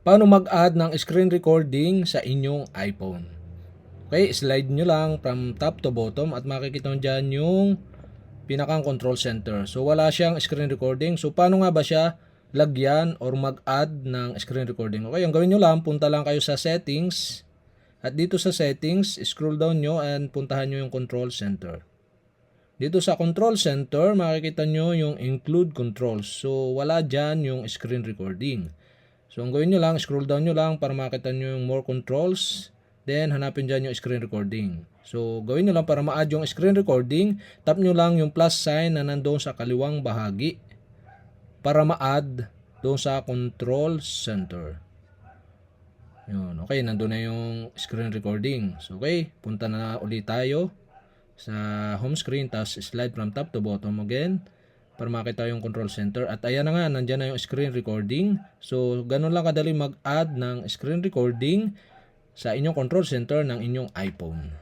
paano mag-add ng screen recording sa inyong iPhone. Okay, slide nyo lang from top to bottom at makikita nyo dyan yung pinakang control center. So wala siyang screen recording. So paano nga ba siya lagyan or mag-add ng screen recording? Okay, ang gawin nyo lang, punta lang kayo sa settings. At dito sa settings, scroll down nyo and puntahan nyo yung control center. Dito sa control center, makikita nyo yung include controls. So, wala dyan yung screen recording. So, ang gawin nyo lang, scroll down nyo lang para makita nyo yung more controls. Then, hanapin dyan yung screen recording. So, gawin nyo lang para ma-add yung screen recording. Tap nyo lang yung plus sign na nandoon sa kaliwang bahagi para ma-add doon sa control center. Yun, okay, nandun na yung screen recording. So, okay, punta na ulit tayo sa home screen, tapos slide from top to bottom again para makita yung control center. At ayan na nga, nandyan na yung screen recording. So, ganun lang kadali mag-add ng screen recording sa inyong control center ng inyong iPhone.